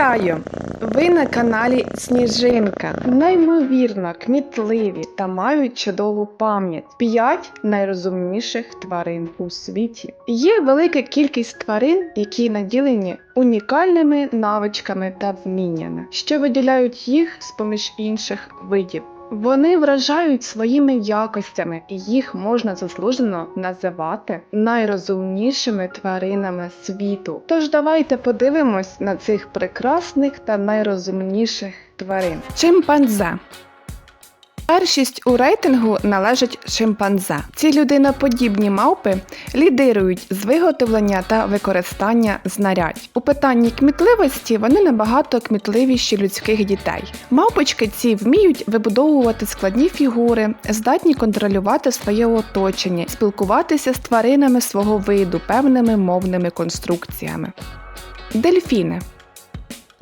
Вітаю! Ви на каналі Сніжинка. Неймовірно кмітливі та мають чудову пам'ять. П'ять найрозумніших тварин у світі. Є велика кількість тварин, які наділені унікальними навичками та вміннями, що виділяють їх з поміж інших видів. Вони вражають своїми якостями, і їх можна заслужено називати найрозумнішими тваринами світу. Тож давайте подивимось на цих прекрасних та найрозумніших тварин. Чимпанзе. Першість у рейтингу належить шимпанзе. Ці людиноподібні мавпи лідирують з виготовлення та використання знарядь. У питанні кмітливості вони набагато кмітливіші людських дітей. Мавпочки ці вміють вибудовувати складні фігури, здатні контролювати своє оточення, спілкуватися з тваринами свого виду певними мовними конструкціями. Дельфіни.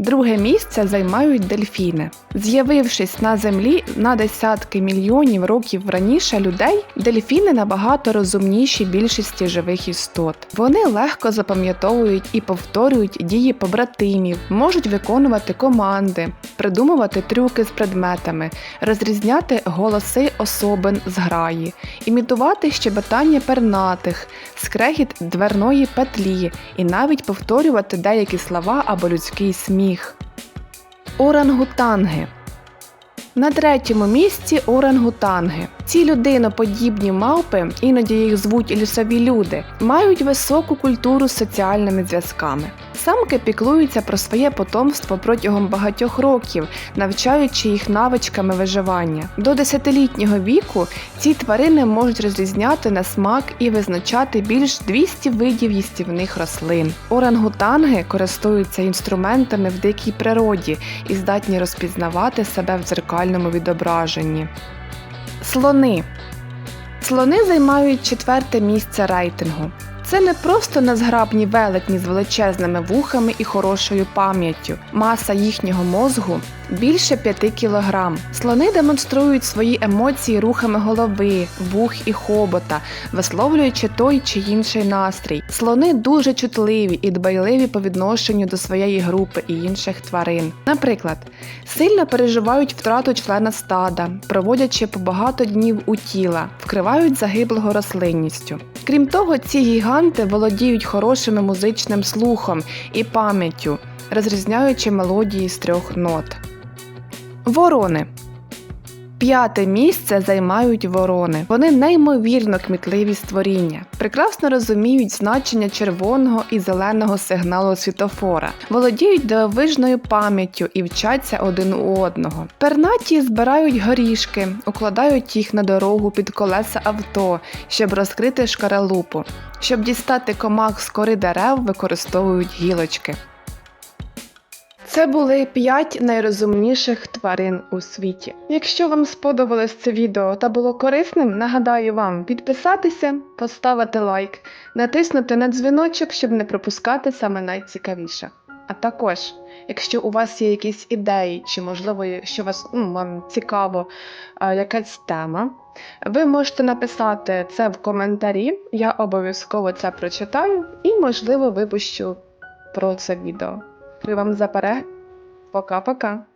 Друге місце займають дельфіни. З'явившись на землі на десятки мільйонів років раніше людей, дельфіни набагато розумніші більшості живих істот. Вони легко запам'ятовують і повторюють дії побратимів, можуть виконувати команди, придумувати трюки з предметами, розрізняти голоси особин з граї, імітувати щебетання пернатих, скрегіт дверної петлі і навіть повторювати деякі слова або людський сміх. Орангутанги. На третьому місці орангутанги. Ці людиноподібні мавпи, іноді їх звуть лісові люди, мають високу культуру з соціальними зв'язками. Самки піклуються про своє потомство протягом багатьох років, навчаючи їх навичками виживання. До десятилітнього віку ці тварини можуть розрізняти на смак і визначати більш 200 видів їстівних рослин. Орангутанги користуються інструментами в дикій природі і здатні розпізнавати себе в дзеркальному відображенні. Слони. Слони займають четверте місце рейтингу. Це не просто незграбні велетні з величезними вухами і хорошою пам'яттю. Маса їхнього мозгу більше 5 кілограм. Слони демонструють свої емоції рухами голови, вух і хобота, висловлюючи той чи інший настрій. Слони дуже чутливі і дбайливі по відношенню до своєї групи і інших тварин. Наприклад, сильно переживають втрату члена стада, проводячи по багато днів у тіла, вкривають загиблого рослинністю. Крім того, ці гіганти володіють хорошим музичним слухом і пам'яттю, розрізняючи мелодії з трьох нот. Ворони. П'яте місце займають ворони. Вони неймовірно кмітливі створіння, прекрасно розуміють значення червоного і зеленого сигналу світофора, володіють дивовижною пам'яттю і вчаться один у одного. Пернаті збирають горішки, укладають їх на дорогу під колеса авто, щоб розкрити шкаралупу. Щоб дістати комах з кори дерев, використовують гілочки. Це були 5 найрозумніших тварин у світі. Якщо вам сподобалось це відео та було корисним, нагадаю вам підписатися, поставити лайк, натиснути на дзвіночок, щоб не пропускати саме найцікавіше. А також, якщо у вас є якісь ідеї, чи можливо, що вас ну, вам цікаво якась тема, ви можете написати це в коментарі. Я обов'язково це прочитаю і, можливо, випущу про це відео. Дякую вам за перегляд. Пока-пока.